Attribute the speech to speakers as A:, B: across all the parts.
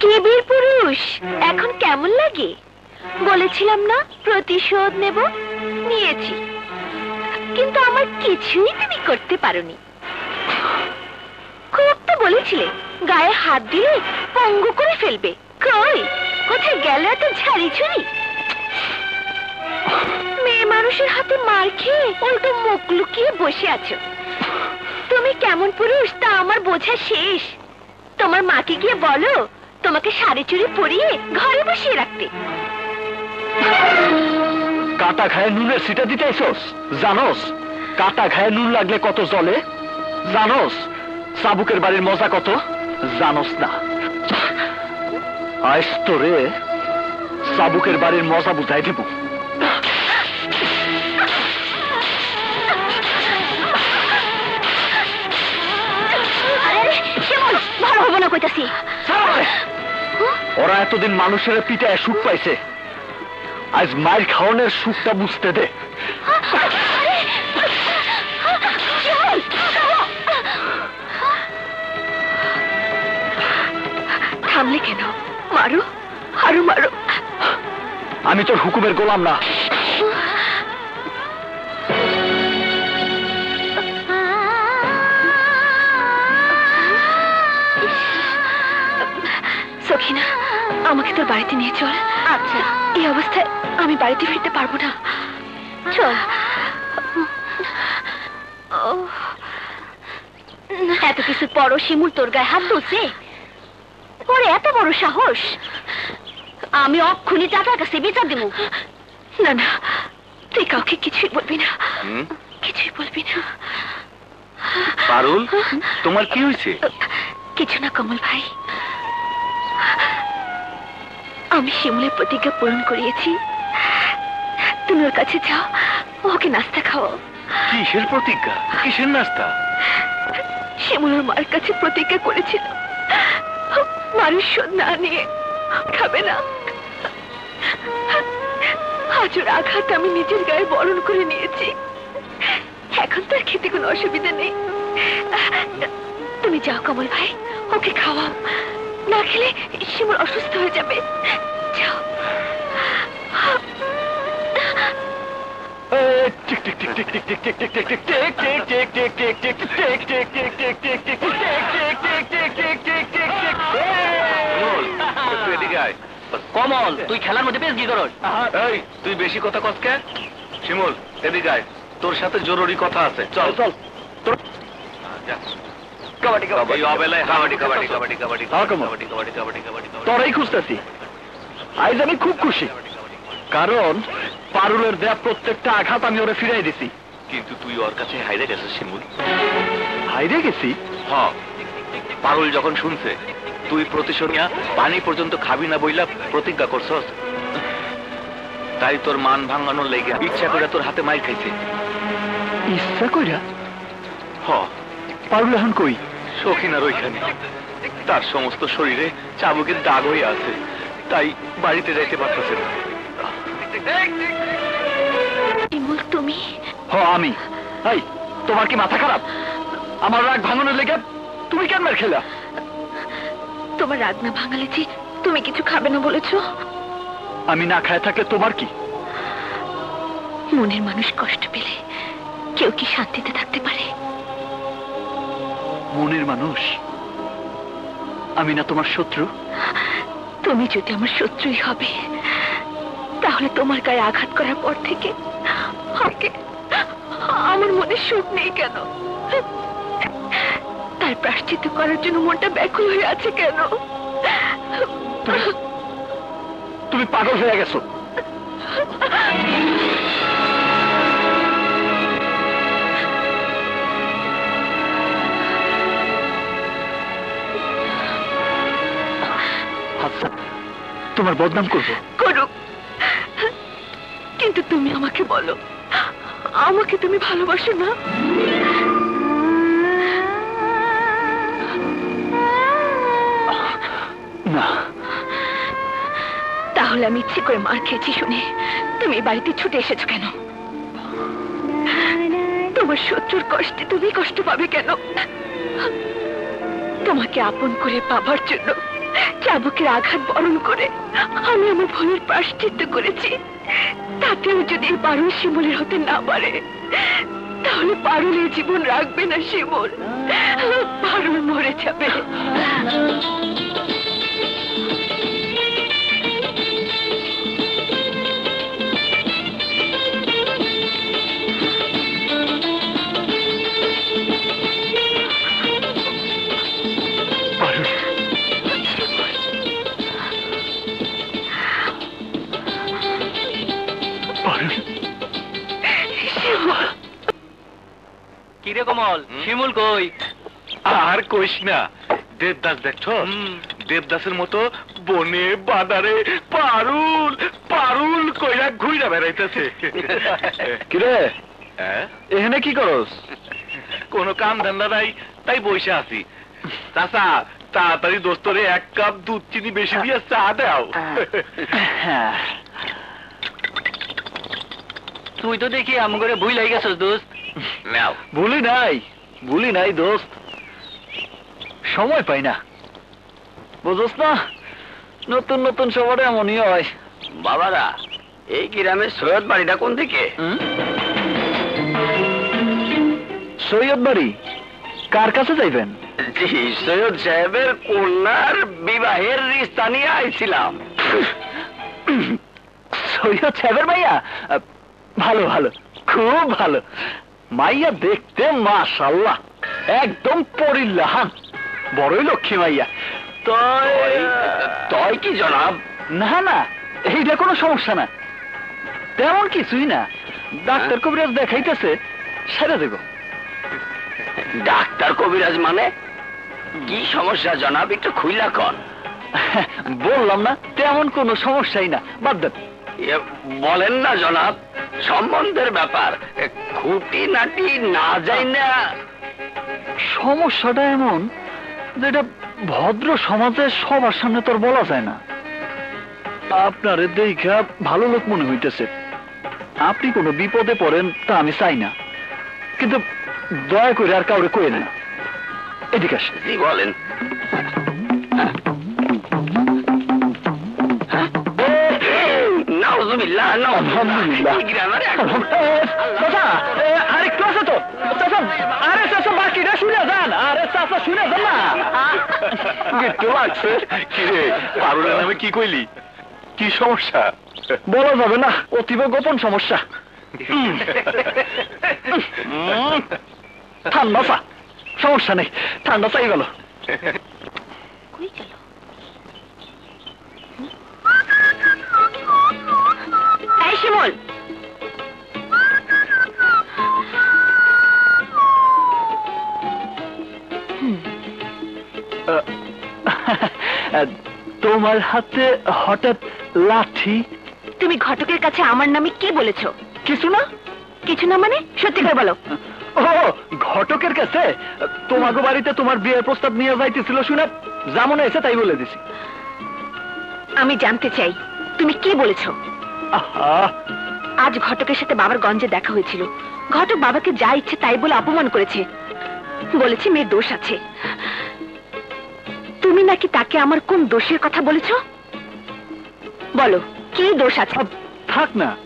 A: কে পুরুষ? এখন কেমন লাগে? বলেছিলাম না, প্রতিশোধ নেব? নিয়েছি। কিন্তু আমার কিছুই তুমি করতে পারোনি। খুব তো বলেছিলে, গায়ে হাত দিলে পঙ্গু করে ফেলবে। কই, কোথায় গেল এত ঝাড়ি ছুরি মেয়ে মানুষের হাতে মার খেয়ে উল্টো মুখ লুকিয়ে বসে আছো। তুমি কেমন পুরুষ তা আমার বোঝা শেষ। তোমার মাকে গিয়ে বলো তোমাকে শাড়ি চুড়ি পরিয়ে ঘরে বসিয়ে রাখতে।
B: কাটা খায় নুনের সিটা দিতেছস জানোস? কাটা খায় নুন লাগলে কত জলে জানোস? সাবুকের বাড়ির মজা কত? জানোস না। আইস তোরে সাবুকের বাড়ির মজা বুঝাই দেব।
A: ভালো হব না কইতাছি।
B: ওরা এতদিন মানুষের পিঠায় সুখ পাইছে। আজ মায়ের খাওয়ানোর সুখটা বুঝতে দে।
A: থামলে কেন? মারো আরও মারো।
B: আমি তোর হুকুমের গোলাম না।
A: আমাকে তোর বাড়িতে নিয়ে চল। আচ্ছা। এই অবস্থায় আমি বাড়িতে ফিরতে পারব না। চল। এত কিছু পরও শিমুল তোর গায়ে হাত তুলছে? ওরে এত বড় সাহস। আমি অক্ষুনি চাচার কাছে বিচার দেবো। না না তুই কাউকে কিছুই বলবি না। কিছুই বলবি না।
B: পারুল তোমার কি হয়েছে?
A: কিছু না কমল ভাই। আমি শিমুলের প্রতিজ্ঞা পূরণ করিয়েছি। তুমি ওর কাছে যাও ওকে নাস্তা খাওয়াও।
B: কিসের প্রতিজ্ঞা? কিসের নাস্তা?
A: শিমুলের মার কাছে প্রতিজ্ঞা করেছিল। মানুষ না নিয়ে খাবে না। হাজুর আঘাত আমি নিজের গায়ে বরণ করে নিয়েছি। এখন তার খেতে কোনো অসুবিধা নেই। তুমি যাও কমল ভাই ওকে খাওয়াও। না খেলে শিমুল অসুস্থ হয়ে যাবে।
C: কমল তুই খেলার মধ্যে বেশ কি করস
B: এই তুই বেশি কথা কসকে শিমুল এদিকে আয় তোর সাথে জরুরি কথা আছে চল চল তোর কাবাডি কাবাডি
C: কাবাডি কাবাডি কাবাডি কাবাডি
B: হ্যাঁ, কমল।
C: কাবাডি কাবাডি কাবাডি কাবাডি
B: তোরাই খুঁজতেছি আজ আমি খুব খুশি। কারণ পারুলের দেয়া প্রত্যেকটা আঘাত আমি ওরে ফিরাই দিছি।
C: কিন্তু তুই ওর কাছে হাইরে গেছিস শিমুল।
B: হাইরে গেছি?
C: হ। পারুল যখন শুনছে তুই প্রতিশোধ পানি পর্যন্ত খাবি না বইলা প্রতিজ্ঞা করছস। তাই তোর মান ভাঙানোর লেগে ইচ্ছা করে তোর হাতে মাইর খাইছে।
B: ইচ্ছা কইরা?
C: হ।
B: পারুল এখন কই?
C: সখিনার ওইখানে। তার সমস্ত শরীরে চাবুকের দাগ হয়ে আছে। তাই বাড়িতে যাইতে পারতেছে না।
A: তুমি।
B: হ আমি। এই তোমার কি মাথা খারাপ? আমার রাগ ভাঙনের লেগে তুমি কেন মার খেলা?
A: তোমার রাগ না ভাঙালে যে তুমি কিছু খাবে না বলেছ?
B: আমি না খায় থাকলে তোমার কি?
A: মনের মানুষ কষ্ট পেলে কেউ কি শান্তিতে থাকতে পারে?
B: মনের মানুষ আমি না তোমার শত্রু?
A: তুমি যদি আমার শত্রুই হবে, তাহলে তোমার গায়ে আঘাত করার পর থেকে আমার মনে সুখ নেই কেন? তার প্রাশ্চিত্য করার জন্য মনটা ব্যাকুল হয়ে আছে কেন?
B: তুমি পাগল হয়ে গেছো। তোমার বদনাম করব।
A: করুক। কিন্তু তুমি আমাকে বলো আমাকে তুমি ভালোবাসো না?
B: না।
A: তাহলে আমি ইচ্ছে করে মার খেয়েছি শুনে তুমি বাড়িতে ছুটে এসেছ কেন? তোমার শত্রুর কষ্টে তুমি কষ্ট পাবে কেন? তোমাকে আপন করে পাবার জন্য চাবুকের আঘাত বরণ করে আমি আমার ভয়ের প্রাশ্চিত্য করেছি। তাতেও যদি পারুল শিমুলের হতে না পারে, তাহলে পারুলের জীবন রাখবে না শিমুল। পারুল মরে যাবে।
D: কিরে কমল শিমুল কই?
C: আর কইস না দেবদাস দেখছ? দেবদাসের মতো বনে বাদারে পারুল পারুল কইরা ঘুইরা বেড়াইতেছে।
B: কিরে?
C: হ্যাঁ?
B: এখানে কি করস?
C: কোনো কাম ধান্দা নাই তাই বসে আছি। চাচা তাড়াতাড়ি দোস্তরে এক কাপ দুধ চিনি বেশি দিয়ে চা দাও।
B: হ্যাঁ।
D: তুই তো দেখি আম করে লাগি গেছস দোস্ত।
B: ভুলি নাই ভুলি নাই দোস্ত। সময় পাই না। বুঝোস না নতুন নতুন সবার এমনই হয়।
D: বাবারা এই গ্রামের সৈয়দ বাড়িটা কোন দিকে?
B: সৈয়দ বাড়ি? কার কাছে যাইবেন?
D: জি সৈয়দ সাহেবের কন্যার বিবাহের রিস্তা নিয়ে আইছিলাম।
B: সৈয়দ সাহেবের আহ, ভালো ভালো খুব ভালো। মাইয়া দেখতে মাশাল্লাহ একদম পরিল্লাহান বড়ই লক্ষ্মী মাইয়া। তয়
D: তয় কি জনাব?
B: না না এইটা কোনো সমস্যা না। তেমন কিছুই না। ডাক্তার কবিরাজ দেখাইতেছে সেরে দেব।
D: ডাক্তার কবিরাজ মানে? কি সমস্যা জনাব একটু খুইলা কন।
B: বললাম না তেমন কোনো সমস্যাই না। বাদ দেন।
D: বলেন না জনাব সম্বন্ধের ব্যাপার। খুঁটি নাটি না যাই না
B: সমস্যাটা এমন যেটা ভদ্র সমাজে সবার সামনে তোর বলা যায় না। আপনার দেখা ভালো লোক মনে হইতেছে। আপনি কোনো বিপদে পড়েন তা আমি চাই না। কিন্তু দয়া করে আর কাউরে কইেন না। এদিকে আসেন।
D: বলেন। নাউজুবিল্লাহ
B: আলহামদুলিল্লাহ
D: এই গ্রামের এক-
B: চাচা আরেকটু আছে তো। চাচা আরে চাচা বাকিটা শুনে যান। আরে চাচা শুনে যান না।
C: একটু লাগছে। কিরে পারুলের নামে কি কইলি? কি সমস্যা?
B: বলা যাবে না অতীব গোপন সমস্যা। ঠান্ডা চা। সমস্যা নেই ঠান্ডা চাই গেল।
A: কই গেল?
B: তোমার হাতে হঠাৎ লাঠি?
A: তুমি ঘটকের কাছে আমার নামে কি বলেছ?
B: কিছু না।
A: কিছু না মানে? সত্যি করে বলো।
B: ও ঘটকের কাছে? তোমাকে বাড়িতে তোমার বিয়ের প্রস্তাব নিয়ে যাইতেছিল শুনে যেমন এসে তাই বলে দিছি।
A: আমি জানতে চাই তুমি কি বলেছ? আজ ঘটকের সাথে বাবার গঞ্জে দেখা হয়েছিল। ঘটক বাবাকে যা ইচ্ছে তাই বলে অপমান করেছে। বলেছে মেয়ের দোষ আছে। তুমি নাকি তাকে আমার কোন দোষের কথা বলেছ? বলো কি দোষ আছে?
B: থাক না।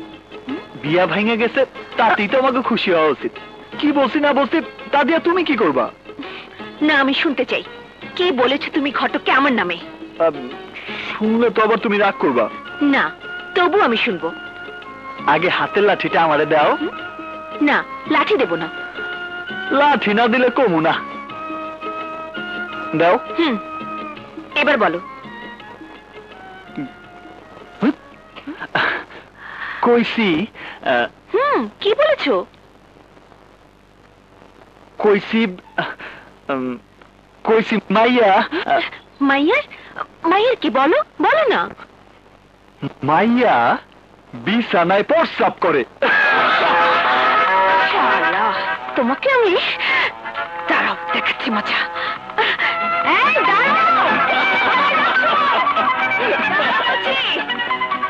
B: বিয়া ভেঙে গেছে তাতেই তো আমাকে খুশি হওয়া উচিত। কি বলছি না বলছি তা দিয়ে তুমি কি করবা?
A: না আমি শুনতে চাই। কে বলেছ তুমি ঘটককে আমার নামে?
B: শুনলে তো আবার তুমি রাগ করবা।
A: না তবু আমি শুনব।
B: আগে হাতের লাঠিটা আমারে দাও।
A: না লাঠি দেব না।
B: লাঠি না দিলে কমু না। দাও।
A: হুম। এবার বলো।
B: কইছি
A: হুম কি বলেছ?
B: কইছি উম, কইছি মাইয়া
A: মাইয়ার মাইয়ার কি বলো বলো না।
B: মাইয়া বিছানায় প্রস্রাব করে।
A: তোমাকে আমি দাঁড়াও দেখাচ্ছি মজা।